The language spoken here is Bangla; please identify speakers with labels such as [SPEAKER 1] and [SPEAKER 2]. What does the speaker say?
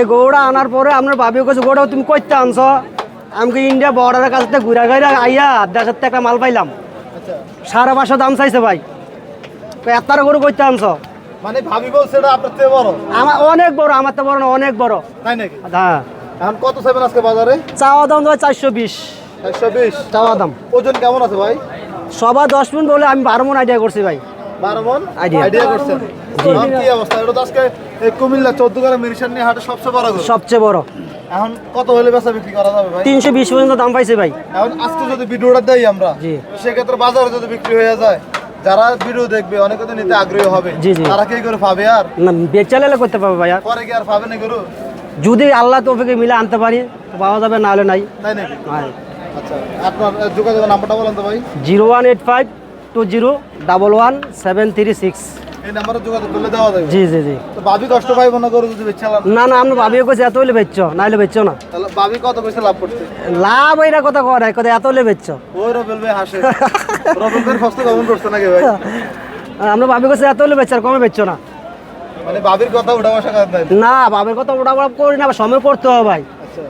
[SPEAKER 1] এই গৌড়া আনার পরে আপনার ভাবি কাছে গৌড়া তুমি কইতে আনছ? আমাকে ইন্ডিয়া বর্ডারের কাছ থেকে ঘুরা ঘুরা আইয়া থেকে একটা মাল পাইলাম।
[SPEAKER 2] আচ্ছা।
[SPEAKER 1] সাড়ে পাঁচশো দাম চাইছে ভাই। এত গরু কইতে আনছ?
[SPEAKER 2] মানে ভাবি বলছে এটা আপনার থেকে বড়।
[SPEAKER 1] আমার অনেক বড় আমার তো বড় না অনেক বড়।
[SPEAKER 2] তাই নাকি?
[SPEAKER 1] হ্যাঁ।
[SPEAKER 2] এখন কত চাইবেন আজকে বাজারে?
[SPEAKER 1] চাওয়া দাম তো চারশো বিশ।
[SPEAKER 2] একশো বিশ।
[SPEAKER 1] চাওয়া দাম।
[SPEAKER 2] ওজন কেমন আছে ভাই?
[SPEAKER 1] সবার দশ মিনিট বলে আমি বারো মন আইডিয়া করছি ভাই।
[SPEAKER 2] মন আইডিয়া করছেন। এখন কি অবস্থা? এটা তো আজকে এই কুমিল্লা চোদ্দ গ্রাম মেরিশন নিয়ে হাটে সবচেয়ে বড় গরু।
[SPEAKER 1] সবচেয়ে বড়।
[SPEAKER 2] এখন কত হলে বেচা বিক্রি করা যাবে ভাই?
[SPEAKER 1] পর্যন্ত দাম পাইছে ভাই।
[SPEAKER 2] এখন আজকে যদি ভিডিওটা দেই আমরা
[SPEAKER 1] জি।
[SPEAKER 2] সেক্ষেত্রে বাজারে যদি বিক্রি হয়ে যায় যারা ভিডিও দেখবে অনেকে তো নিতে আগ্রহী হবে। তারা কি করে পাবে আর?
[SPEAKER 1] না করতে পারবে ভাইয়া
[SPEAKER 2] পরে কি আর পাবে না গরু?
[SPEAKER 1] যদি আল্লাহ তোফিকে মিলে আনতে পারি পাওয়া যাবে না হলে নাই।
[SPEAKER 2] তাই নাকি? আচ্ছা আপনার আহ, যোগাযোগের নাম্বারটা বলেন তো ভাই।
[SPEAKER 1] Zero one eight five two zero double one seven three six. জি জি জি।
[SPEAKER 2] তো ভাবি কষ্ট পাইব না যদি
[SPEAKER 1] না না আপনি ভাবিও কইছে এত হলে বেচছ না বেচছ না।
[SPEAKER 2] তাহলে কত লাভ করছে?
[SPEAKER 1] লাভ কথা কয় কথা এত হলে বেচছ।
[SPEAKER 2] ওই রবেল ভাই হাসে। রবেল ভাই ফসল কেমন করছে নাকি ভাই?
[SPEAKER 1] আমরা ভাবি কইছে এত বেচছ আর কমে বেচছ না।
[SPEAKER 2] মানে ভাবির কথা বসা
[SPEAKER 1] না ভাবের কথা করি না সময় করতে হবে ভাই।
[SPEAKER 2] আচ্ছা।